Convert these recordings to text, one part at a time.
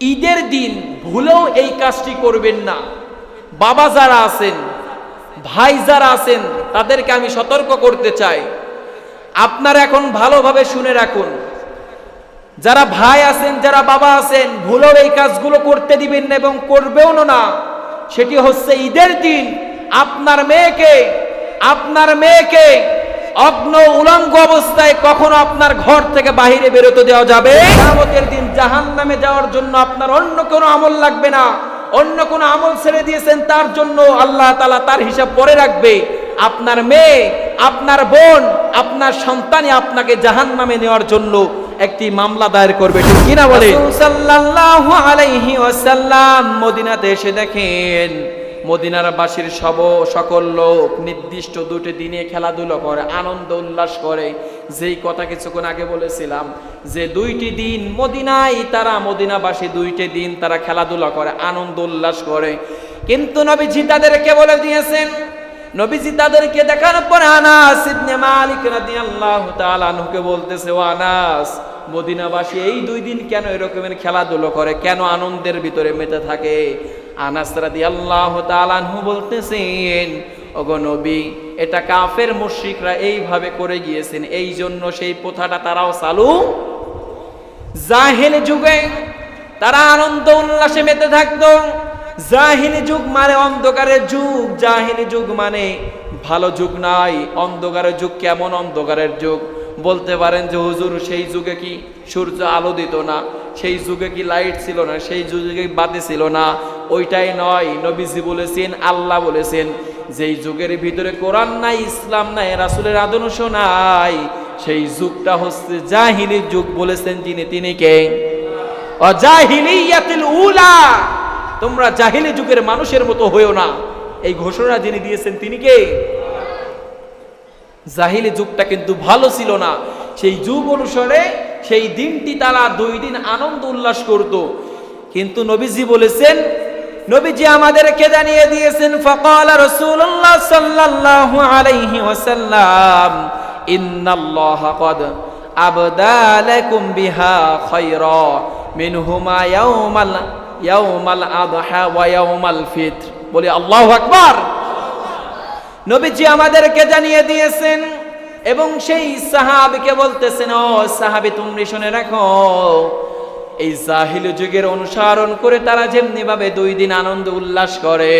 ঈদের দিন ভুলেও এই কাজটি করবেন না। বাবা যারা আছেন, ভাই যারা আছেন, তাদেরকে আমি সতর্ক করতে চাই। আপনারা এখন ভালোভাবে শুনে রাখুন। যারা ভাই আছেন, যারা বাবা আছেন, ভুলেও এই কাজগুলো করতে দিবেন না এবং করবেও না। সেটি হচ্ছে ঈদের দিন। আপনার মেয়েকে আপনার মেয়েকে অগ্ন উলঙ্গ অবস্থায় কখনো আপনার ঘর থেকে বাহিরে বেরোতে দেওয়া যাবে। কিয়ামতের দিন জাহান নামে যাওয়ার জন্য আপনার অন্য কোনো আমল লাগবে না। অন্য কোনো আমল ছেড়ে দিয়েছেন, তার জন্য আল্লাহ তালা তার হিসাব পরে রাখবে। আপনার মেয়ে, আপনার বোন, আপনার সন্তানই আপনাকে জাহান নামে নেওয়ার জন্য একটি মামলা দায়ের করবে। কিনা বলে? সাল্লাল্লাহু আলাইহি ওয়াসাল্লাম মদিনাতে এসে দেখেন মদিনার বাসীর সব সকল লোক নির্দিষ্ট দুটি দিনে খেলাধুলো করে, আনন্দ উল্লাস করে। যেই কথা কিছুক্ষণ আগে বলেছিলাম যে দুইটি দিন মদিনায়, তারা মদিনাবাসী দুইটি দিন তারা খেলাধুলা করে, আনন্দ উল্লাস করে। কিন্তু নবীজি তাদেরকে বলে দিয়েছেন, নবীজি তাদেরকে দেখানোর পরে আনাস মালিক রাদিয়াল্লাহু বলতেছে, ও আনাস, মদিনাবাসী এই দুই দিন কেন এরকমের খেলাধুলো করে? কেন আনন্দের ভিতরে মেতে থাকে? আনাস রাদিয়াল্লাহু তাআলা আনহু বলতেছেন, ওগো নবী, এটা কাফের মুশরিকরা এইভাবে করে গিয়েছেন এই জন্য সেই প্রথাটা তারাও চালু। জাহেল যুগে তারা আনন্দ উল্লাসে মেতে থাকতো। জাহিলি যুগ মানে অন্ধকারের যুগ। জাহিলি যুগ মানে ভালো যুগ নাই। অন্ধকারের যুগ কেমন অন্ধকারের যুগ? বলতে পারেন যে হুজুর, সেই যুগে কি সূর্য আলো দিত না? সেই যুগে কি লাইট ছিল না, সেই যুগে কি বাতি ছিল না? ওইটাই নয়, নবীজি বলেছেন, আল্লাহ বলেছেন, যেই যুগের ভিতরে কোরআন নাই, ইসলাম নাই, রাসুলের আদর্শ নাই, সেই যুগটা হচ্ছে জাহিলি যুগ বলেছেন যিনি তিনি কে? অজাহিলিয়াতিল উলা। তোমরা জাহিলি যুগের মানুষের মতো হয়েও না। এই ঘোষণা যিনি দিয়েছেন তিনি কে? জাহিলি যুগটা কিন্তু ভালো ছিল না। সেই যুগ অনুসারে সেই দিনটি তারা দুই দিন আনন্দ উল্লাস করত। কিন্তু নবীজি বলেছেন, নবীজি আমাদেরকে জানিয়ে দিয়েছেন, ফকাল রাসূলুল্লাহ সাল্লাল্লাহু আলাইহি ওয়াসাল্লাম, ইন্নাল্লাহ কদ আবদালাকুম বিহা খায়রা, মিনহুমা ইয়াউমাল ইয়াউমাল আদহা ওয়া ইয়াউমাল ফিত্র। বলি, আল্লাহু আকবার! নবীজি আমাদেরকে জানিয়ে দিয়েছেন এবং সেই সাহাবিকে বলতেছেন, ও সাহাবি তুমি শুনে রাখো, এই জাহিল যুগের অনুসরণ করে তারা যেমনি ভাবে দুই দিন আনন্দ উল্লাস করে,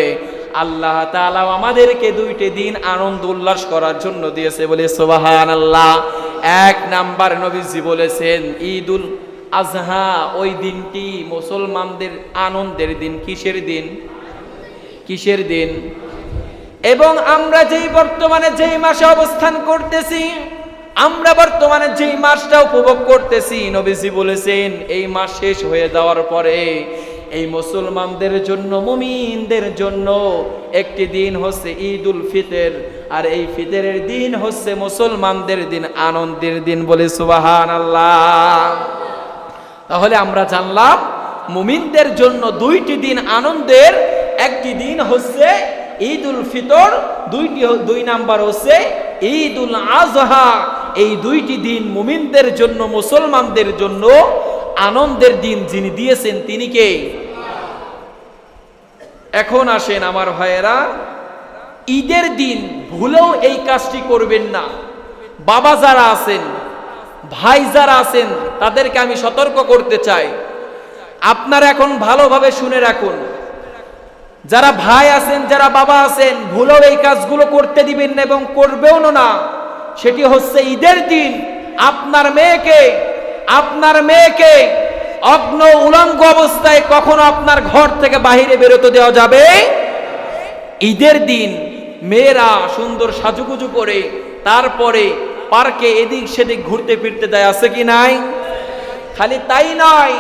আল্লাহ তাআলা আমাদেরকে দুইটি দিন আনন্দ উল্লাস করার জন্য দিয়েছে বলে সুবাহান আল্লাহ এক নাম্বার নবীজি বলেছেন, ঈদুল আজহা, ওই দিনটি মুসলমানদের আনন্দের দিন। কিসের দিন? কিসের দিন? এবং আমরা যেই বর্তমানে যেই মাসে অবস্থান করতেছি, আমরা বর্তমানে যেই মাসটা উপভোগ করতেছি, নবীজি বলেছেন, এই মাস শেষ হয়ে যাওয়ার পরে এই মুসলমানদের জন্য, মুমিনদের জন্য একটি দিন হচ্ছে ঈদ উল ফিতর, আর এই ফিতরের দিন হচ্ছে মুসলমানদের দিন, আনন্দের দিন বলে সুবাহান আল্লাহ তাহলে আমরা জানলাম, মুমিনদের জন্য দুইটি দিন আনন্দের, একটি দিন হচ্ছে ঈদ উল ফিতর, দুইটি দুই নাম্বার হচ্ছে ঈদ উল আজহা। এই দুইটি দিন মুমিনদের জন্য, মুসলমানদের জন্য আনন্দের দিন যিনি দিয়েছেন তিনি কে? এখন আসেন আমার ভাইয়েরা, ঈদের দিন ভুলেও এই কাজটি করবেন না। বাবা যারা আছেন, ভাই যারা আছেন, তাদেরকে আমি সতর্ক করতে চাই। আপনারা এখন ভালোভাবে শুনে রাখুন। যারা ভাই আছেন, যারা বাবা আছেন, ভুলেও এই কাজগুলো করতে দিবেন না এবং করবেও না। সেটি হচ্ছে ঈদের দিন। আপনার মেয়েকে আপনার মেয়েকে অগ্ন উলঙ্গ অবস্থায় কখনো আপনার ঘর থেকে বাহিরে বেরোতে দেওয়া যাবে? ঈদের দিন মেয়েরা সুন্দর সাজুগুজু করে, তারপরে পার্কে এদিক সেদিক ঘুরতে ফিরতে দেয় আছে কি নাই? খালি তাই নয়,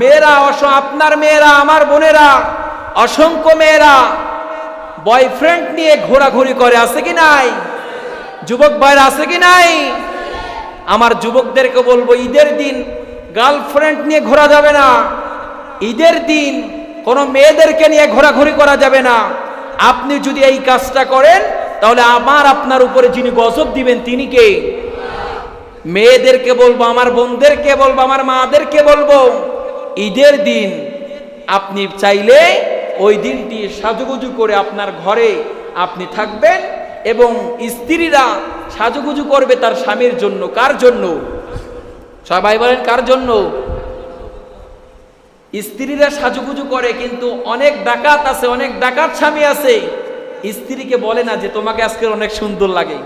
মেয়েরা অস আপনার মেয়েরা, আমার বোনেরা অসংখ্য মেয়েরা বয়ফ্রেন্ড নিয়ে ঘোরাঘুরি করে, আছে কি নাই? যুবক ভাইরা, আছে কি নাই? আমার যুবকদেরকে বলব, ঈদের দিন গার্লফ্রেন্ড নিয়ে ঘোরা যাবে না। ঈদের দিন কোনো মেয়েদেরকে নিয়ে ঘোরাঘুরি করা যাবে না। আপনি যদি এই কাজটা করেন, তাহলে আমার আপনার উপরে যিনি গজব দিবেন, তিনি কে? মেয়েদেরকে বলব, আমার বোনদেরকে বলব, আমার মাদেরকে বলব, ঈদের দিন আপনি চাইলে ওই দিনটি সাজুগুজু করে আপনার ঘরে আপনি থাকবেন এবং স্ত্রীরা সাজুগুজু করবে তার স্বামীর জন্য। কার জন্য? সবাই বলেন কার জন্য? স্ত্রীরা সাজুগুজু করে কিন্তু অনেক ডাকাত আছে, অনেক ডাকাত স্বামী আছে। স্ত্রীকে বলে না যে তোমাকে আজকে অনেক সুন্দর লাগে।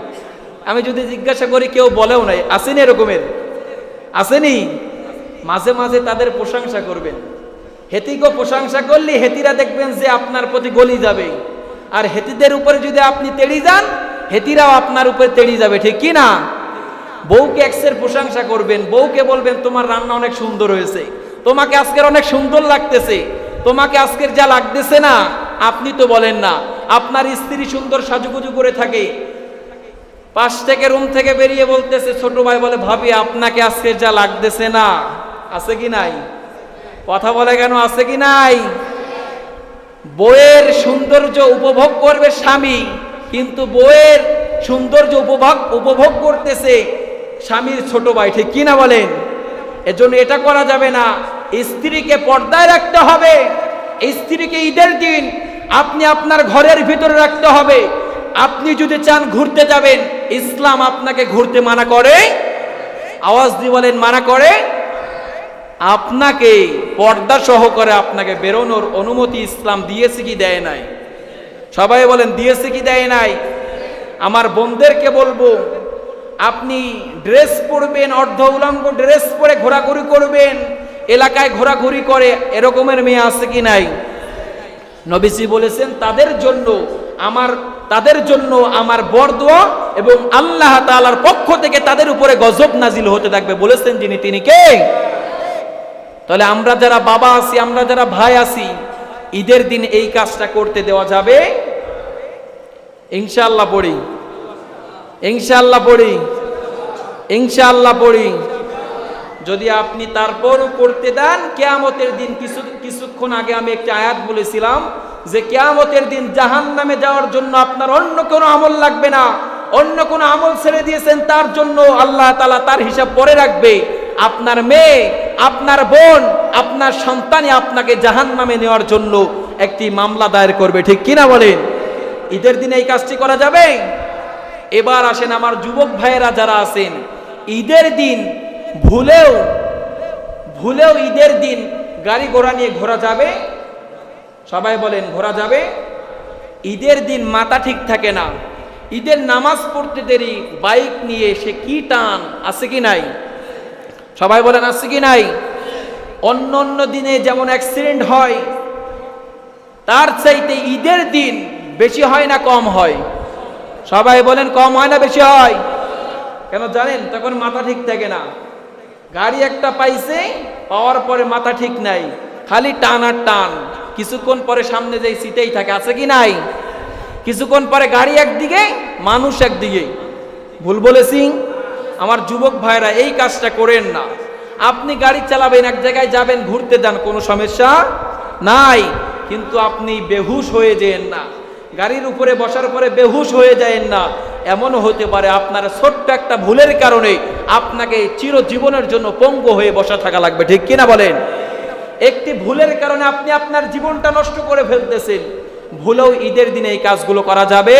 আমি যদি জিজ্ঞাসা করি কেউ বলেও নাই। আসেনি এরকমের? আসেনি? মাঝে মাঝে তাদের প্রশংসা করবেন। হেতিকে প্রশংসা করলে, হেতিরা দেখবেন যে আপনার প্রতি গলি যাবে। আর হেতিদের উপরে যদি আপনি তেড়ি যান, হেতিরাও আপনার উপরে তেড়ি যাবে, ঠিক কি না? বউকে এক্সের প্রশংসা করবেন, বউকে বলবেন, তোমার রান্না অনেক সুন্দর হয়েছে, তোমাকে আজকের অনেক সুন্দর লাগতেছে, তোমাকে আজকের যা লাগতেছে না, আপনি তো বলেন না। আপনার স্ত্রী সুন্দর সাজুগুজু করে থাকে। পাশ থেকে রুম থেকে বেরিয়ে বলতেছে, ছোট ভাই বলে, ভাবি, আপনাকে আজকে যা লাগতেছে না। আছে কি নাই? কথা বলে কেন? আছে কি নাই? বইয়ের সৌন্দর্য উপভোগ করবে স্বামী, কিন্তু বইয়ের সৌন্দর্য উপভোগ উপভোগ করতেছে স্বামীর ছোট ভাই। ঠিক কি না বলেন? এজন্য এটা করা যাবে না। স্ত্রীকে পর্দায় রাখতে হবে। স্ত্রীকে ঈদের দিন আপনি আপনার ঘরের ভিতরে রাখতে হবে। আপনি যদি চান ঘুরতে যাবেন, ইসলাম আপনাকে ঘুরতে মানা করে। আওয়াজ দিয়ে বলেন, মানা করে। আপনাকে পর্দা সহকারে আপনাকে বেরোনোর অনুমতি ইসলাম দিয়েছে কি দেয় নাই? সবাই বলেন, দিয়েছে কি দেয় নাই? আমার বোনদেরকে বলব, আপনি ড্রেস পরবেন, অর্ধ উলঙ্গ ড্রেস পরে ঘোরাঘুরি করবেন, এলাকায় ঘোরাঘুরি করে এরকমের মেয়ে আছে কি নাই? নবীজি বলেছেন, তাদের জন্য আমার, তাদের জন্য আমার বরদোয়া এবং আল্লাহ তাআলার পক্ষ থেকে তাদের উপরে গজব নাজিল হতে থাকবে। বলেছেন যিনি, তিনি কে? তাহলে আমরা যারা বাবা আছি, আমরা যারা ভাই আছি, ঈদের দিন এই কাজটা করতে দেওয়া যাবে? ইনশাআল্লাহ পড়ি। ইনশাআল্লাহ পড়ি। ইনশাআল্লাহ পড়ি। যদি আপনি তারপরও করতে দেন, কেয়ামতের দিন কিছু কিছুক্ষণ আগে আমি একটা আয়াত বলেছিলাম যে কেয়ামতের দিন জাহান নামে যাওয়ার জন্য আপনার অন্য কোনো আমল লাগবে না। অন্য কোনো আমল ছেড়ে দিয়েছেন, তার জন্য আল্লাহ তালা তার হিসাব পরে রাখবে। আপনার মেয়ে আপনার বোন, আপনার সন্তানই আপনাকে জাহান নামে নেওয়ার জন্য একটি মামলা দায়ের করবে, ঠিক কিনা বলেন? ঈদের দিনে এই কাজটি করা যাবে? এবার আসেন আমার যুবক ভাইয়েরা যারা আছেন, ঈদের দিন ভুলেও ভুলেও ঈদের দিন গাড়ি ঘোড়া নিয়ে ঘোরা যাবে? সবাই বলেন, ঘোরা যাবে? ঈদের দিন মাথা ঠিক থাকে না। ঈদের নামাজ পড়তে দেরি, বাইক নিয়ে সে কি টান, আছে কি নাই? সবাই বলেন, আছে কি নাই? অন্য অন্য দিনে যেমন অ্যাক্সিডেন্ট হয়, তার চাইতে ঈদের দিন বেশি হয় না কম হয়? সবাই বলেন, কম হয় না বেশি হয়? কেন জানেন, তখন মাথা ঠিক থাকে না। গাড়ি একটা পাইছে, পাওয়ার পরে মাথা ঠিক নাই। খালি টান আর টান। কিছুক্ষণ পরে সামনে যেই সিটেই থাকে, আছে কি নাই? কিছুক্ষণ পরে গাড়ি একদিকে, মানুষ একদিকে। ভুল বলেছি? আমার যুবক ভাইরা, এই কাজটা করেন না। আপনি গাড়ি চালাবেন, এক জায়গায় যাবেন, ঘুরতে যান, কোনো সমস্যা নাই। কিন্তু আপনি বেহুশ হয়ে যেন না। গাড়ির উপরে বসার পরে বেহুশ হয়ে যায়েন না। এমনও হতে পারে আপনার ছোট্ট একটা ভুলের কারণে আপনাকে চিরজীবনের জন্য পঙ্গু হয়ে বসা থাকা লাগবে। ঠিক কিনা বলেন? একটি ভুলের কারণে আপনি আপনার জীবনটা নষ্ট করে ফেলতেছেন। ভুলেও ঈদের দিনে এই কাজগুলো করা যাবে